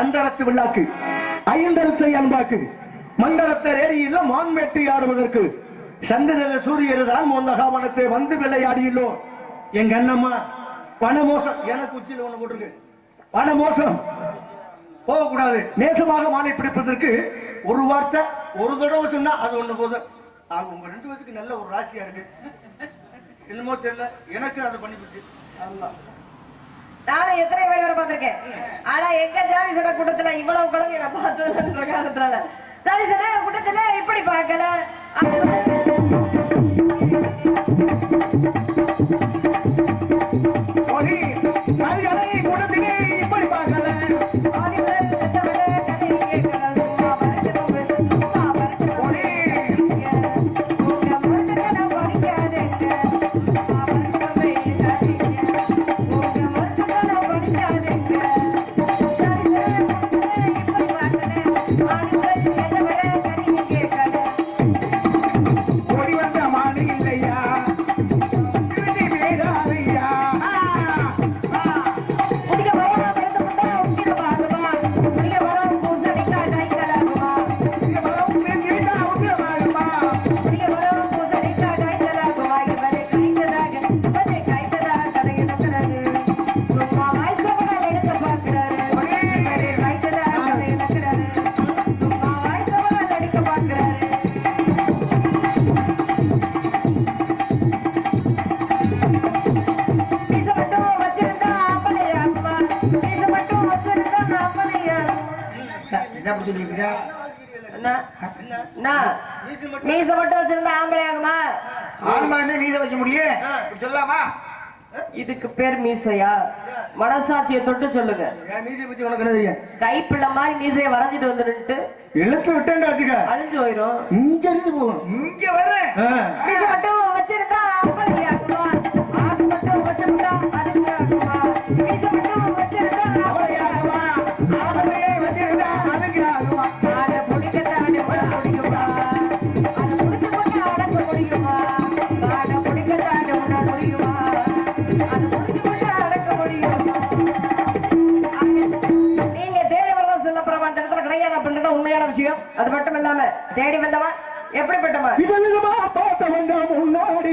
அந்தரத்து விழாக்கு ஐந்தரத்தை அன்பாக்கு மண்டலத்தை ஏரியில் மான்வேட்டை ஆடுவதற்கு. சந்திரன சூரியர் தான் மோந்தகாவனத்தை வந்து விளையாடியுள்ளோம் எங்க அண்ணம்மா பணமோசம் எனக்கு உச்சியில் ஒண்ணு போட்டிருக்கு. பணமோசம். போகக்கூடாது. நேசமாக மாலை பிடிப்பதற்கு ஒரு வார்த்தை ஒரு தடவை சொன்னா அது ஒண்ணு போதும். உங்க ரெண்டு பேருக்கு நல்ல ஒரு ராசியா இருக்கு. என்னமோ தெரியல. எனக்கு அதை பண்ணிவிட்டு நானும் எத்தனை வேலை வரை பார்த்திருக்கேன்? ஆனா எங்க ஜாதி சட கூட்டத்துல இவ்வளவு குழந்தைய நான் பார்த்ததுல சாதி சட கூட்டத்துல எப்படி பார்க்கல? பேர் மீசையா? மனசாட்சியை தொட்டு சொல்லுங்க. கைப்பிள்ள மாதிரி மீசையை வரைஞ்சிட்டு வந்துட்டு இழுத்து விட்டேன் அழிஞ்சு போயிரும். இங்க இருந்து போகணும். இங்க வர்றேன். வச்சிருந்தா தேடி வந்தவன் எப்படிப்பட்டவன்? விதவிதமா பார்த்த வந்த முன்னாடி.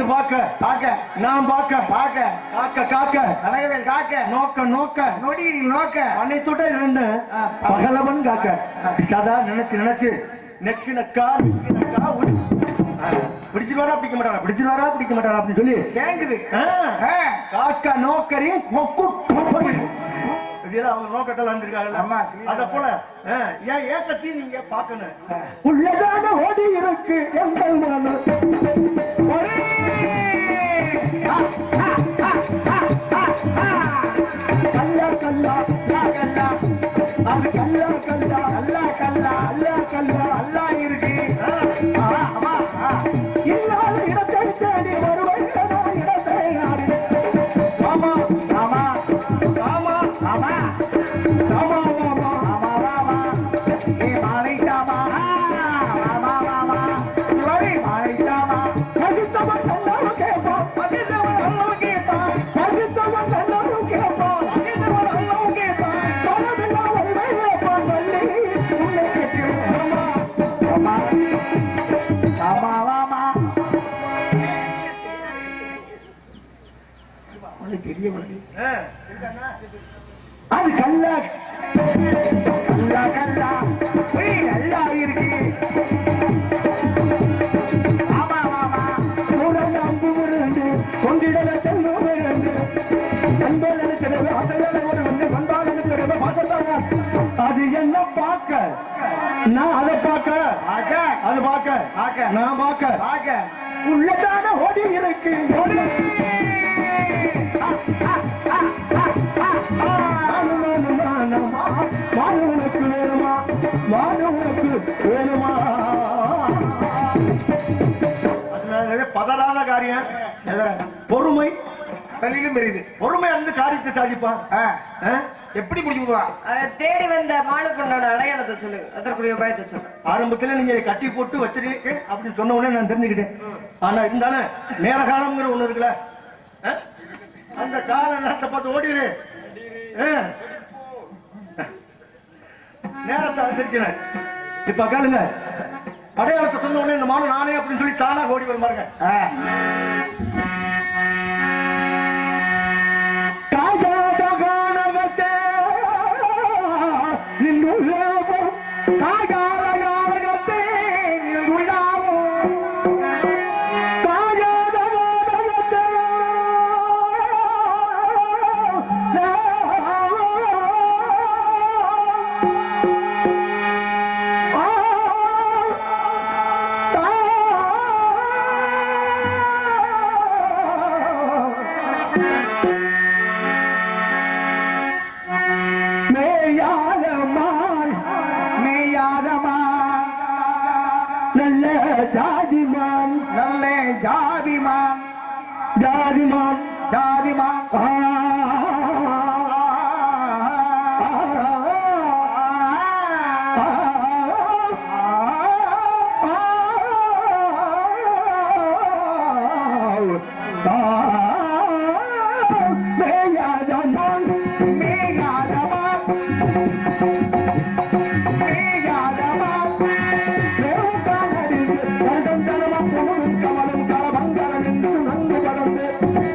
அது பார்க்க. பார்க்க. நான் பார்க்க. பார்க்க. காக்க காக்க. கடைவேல் காக்க. நோக்க நோக்க. நொடியில் நோக்க. அனைத்துட இரண்டு பகலவன் காக்க. சதா நினைச்சு நினைச்சு. நெக்கினக்கா நெக்கினக்கா கேங்குது. காக்க நோக்கரையும் அவங்க நோக்கத்தில் வந்திருக்காங்கல்ல அத போல ஏன் ஏக்கத்தையும் நீங்க பாக்கணும் உள்ளதான ஓடி இருக்கு. எங்கள் கல்லா அல்லா கல்லா அல்லா கல்லா அல்லா இருக்கு உள்ளதான ஓடி இருக்கு. ஓடி மானமா மாணவனுக்கு வேணுமா மாணவனுக்கு வேணுமா அதனால பதறாத காரியம். பொறுமை. தள்ளிலும் பெரியது பொறுமை அந்த காரியத்தை. ஆ? எப்படி முடிச்சு விடுவா அதை தேடி வந்த மானுக்குண்டான அடையாளத்தை சொல்லுங்க அதற்குரிய பயத்தை சொல்லுங்க ஆரம்பத்துல நீங்க கட்டி போட்டு வச்சிருக்கீங்க அப்படின்னு சொன்ன உடனே நான் தெரிஞ்சுக்கிட்டேன். ஆனா இருந்தாலும் நேர காலம்ங்கிற ஒண்ணு இருக்குல்ல? அந்த கால நேரத்தை பார்த்து ஓடிடு. நேரத்தை அனுசரிக்கிறேன் இப்ப கேளுங்க. அடையாளத்தை சொன்ன உடனே இந்த மானம் நானே அப்படின்னு சொல்லி தானா ஓடி வரும் மெய்யாதமான் மெய்யாதமான் நல்ல ஜாதிமான் நல்ல ஜாதிமான் ஜாதிமான் ஜாதிமான் ஆ,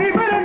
அடிபெருத்து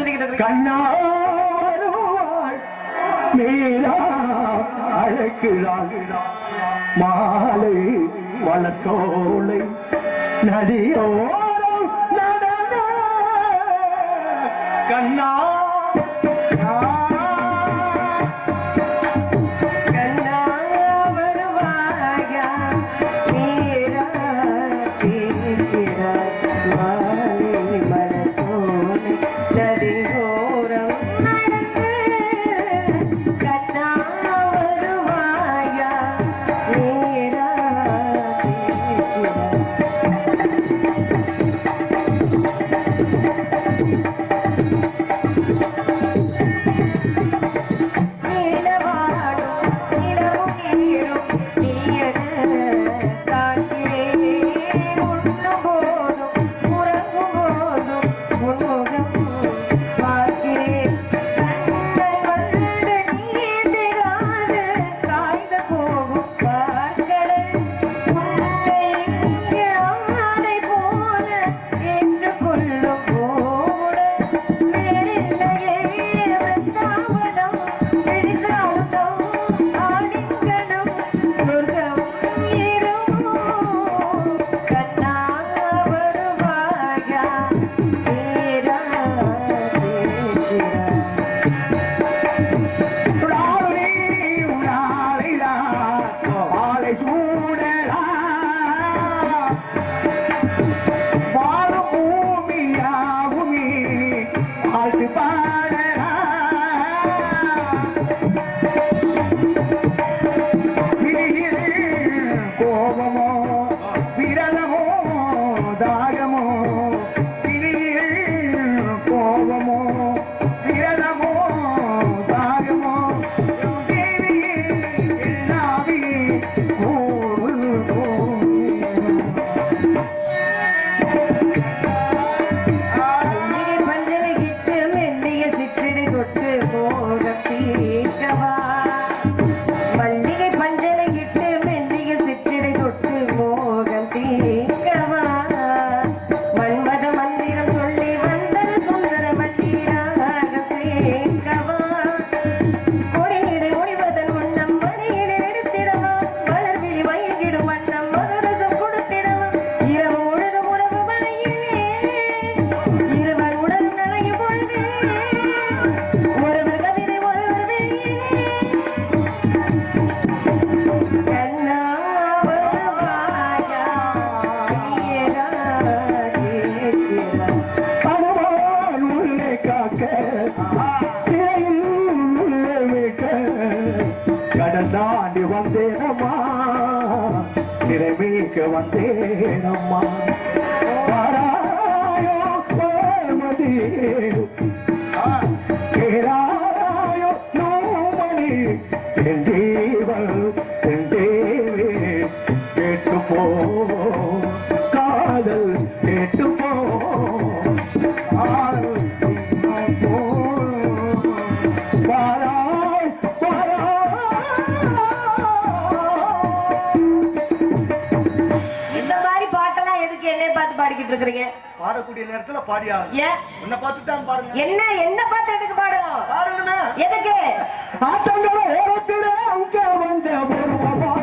சொல்லிக்கிட்டு கண்ணா வருவாள் அழைக்கிறாள் மாலை வளத்தோலை நதியோ காக்க. சிறையில் உள்ளே மீட்க கடந்தாண்டி வந்தேனம்மா. திறமீக்க வந்தேனம்மா. பாராயோ பார்த்து பாடிக்கிட்டு இருக்கிறீங்க? பாடக்கூடிய நேரத்துல பாடியா உன்னை பார்த்து தான் பாடுங்க. என்ன என்ன பார்த்து எதுக்கு பாடணும்? பாருங்கண்ணா எதுக்கு? ஆட்டங்கர ஓரத்திலே அங்க வந்த ஆட்டங்கர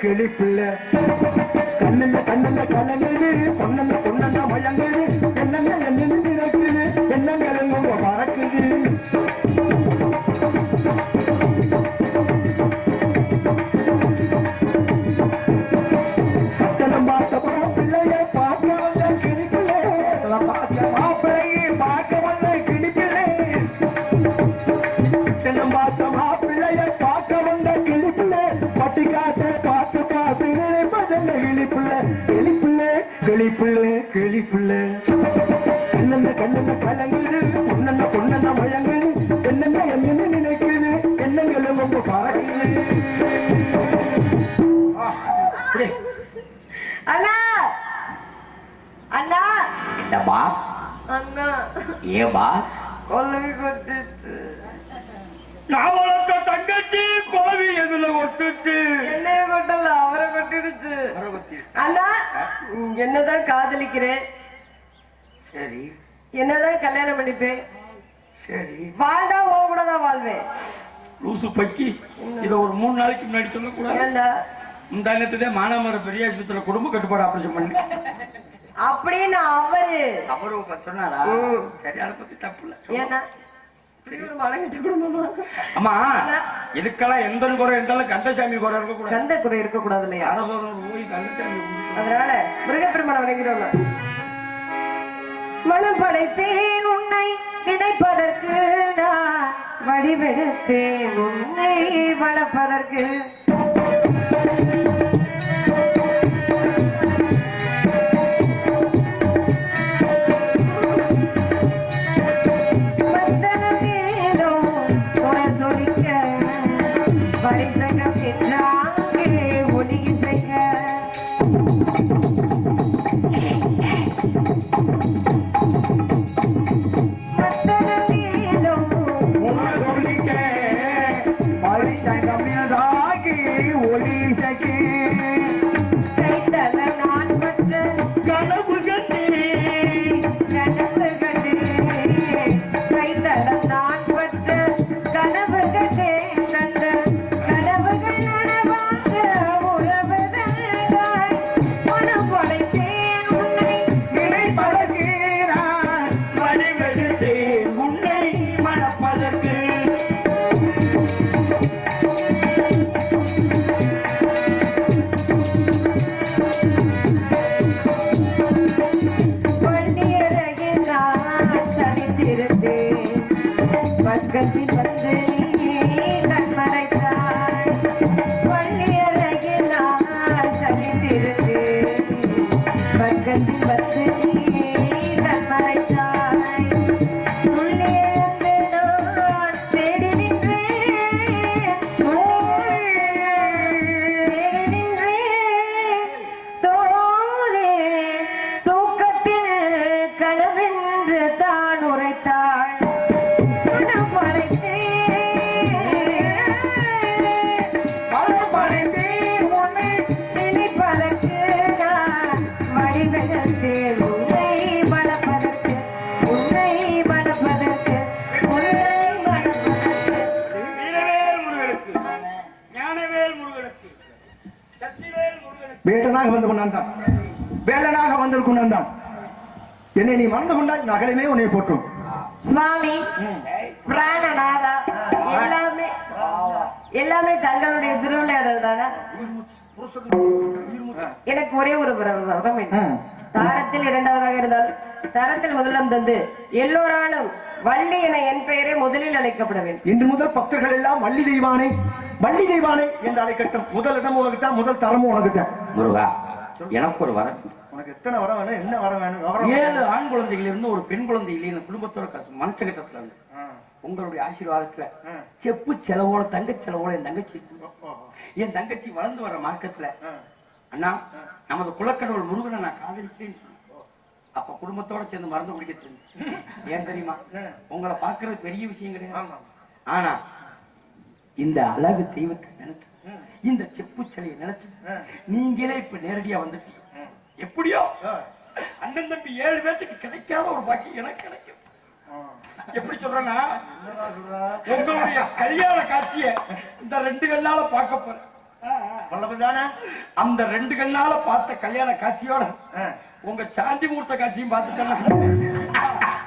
கிளிப்புள்ள கிளிப்புள்ள கண்ணந்த கலங்குது பொன்னந்த அண்ணா! அண்ணா! என்னம்மா அண்ணா! ஏமா கொல்லவி கொட்டுச்சு. நான் வளர்த்த தங்கச்சி குழவி எதுல ஒட்டுச்சு என்னைய கொட்டல அவரை கொட்டிடுச்சு. அண்ணா என்னதான் காதலிக்கிறேன்? சரி. என்னதான் கல்யாணம் பண்ணிப்பேன்? சரி. வாழ்ந்தா ஓ கூட தான் வாழ்வேன். லூசு பக்கி இத ஒரு மூணு நாளைக்கு முன்னாடி சொல்லக்கூடாது. முந்தானத்துதே மானாமர பெரிய ஆஸ்பத்திரியில குடும்ப கட்டுப்பாடு ஆபரேஷன் பண்ணி அப்படின்னு அவரு. அவரு சொன்னாரா. சரி அதை பத்தி தப்பு இல்ல. அம்மா இதுக்கெல்லாம் எந்த குறை இருந்தாலும் கந்தசாமி குறை இருக்க கூடாது கந்த குறை இருக்க கூடாது இல்லையா போய் கந்தசாமி அதனால முருகப்பெருமான வணங்கிடுவாங்க மனம் படைத்தேன் உன்னை நினைப்பதற்கு நான் வடிவெடுத்தேன் உன்னை வளர்ப்பதற்கு. உன்னை பக்கத்தில் வந்து என்னை நீ மறந்து கொண்டால் நகரமே உன்னை போற்றும். சுவாமி பிராணநாதா எல்லாமே எல்லாமே தங்களுடைய திருவிளையாடல் தானே? எனக்கு ஒரே ஒரு வேண்டும். தாரத்தில் இரண்டாவதாக இருந்தால் தரத்தில் முதலிடம் தந்து எல்லோராலும் வள்ளி என என் பெயரே முதலில் அழைக்கப்பட வேண்டும். இன்று முதல் பக்தர்கள் எல்லாம் வள்ளி தெய்வானே வள்ளி தெய்வானே என்று அழைக்கட்டும். முதல் இடம் உனக்கு தான் முதல் தரமும் உனக்கு தான் முருகா எனக்கு ஒரு வரம். உனக்கு எத்தனை வரம் வேணும் என்ன வரம் வேணும் விவரம் ஏழு ஆண் குழந்தைகள் இருந்து ஒரு பெண் குழந்தை இல்லை குடும்பத்தோட கஷ்டம் மனச்சகட்டத்துல இருந்து. உங்களுடைய ஆசீர்வாதத்துல செப்பு செலவோட தங்க செலவோட என் தங்கச்சி என் தங்கச்சி வளர்ந்து வர மார்க்கத்துல. அண்ணா நமது குலக்கடவுள் முருகனை நான் காதலிக்கிறேன்னு சொன்னேன். அப்ப குடும்பத்தோட சேர்ந்து மறந்து குடிக்க தெரியும். ஏன் தெரியுமா? உங்களை பாக்குறது பெரிய விஷயம் கிடையாது. ஆனா இந்த அழகு தெய்வத்தை நினைச்சு இந்த செப்பு சிலையை நினைச்சு. நீங்களே இப்ப நேரடியா வந்துட்டீங்க. எப்படியோ? அண்ணன் தம்பி ஏழு பேத்துக்கு கிடைக்காத ஒரு பாக்கி எனக்கு கிடைக்கும். எப்படி சொல்றேன்னா என்னடா சொல்றா? உங்களுடைய கல்யாண காட்சியை இந்த ரெண்டு கண்ணால பார்க்க போறேன்? அந்த ரெண்டு கண்ணால பார்த்த கல்யாண காட்சியோட ஆ. உங்க சாந்தி முகூர்த்த காட்சியும் பார்த்துட்டேன்னா நாடு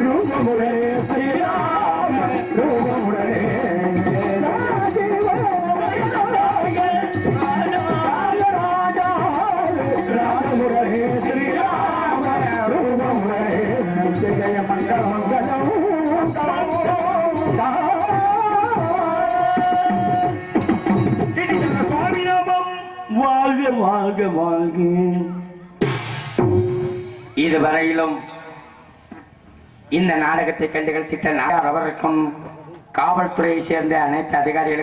ரூபமுடனே ஸ்ரீராம, ரூபமுடனே ராஜமுரே ஸ்ரீராம இதுவரையிலும் இந்த நாடகத்தை கண்டுகள் திட்ட அவருக்கும் காவல்துறையை சேர்ந்த அனைத்து அதிகாரிகளுக்கும்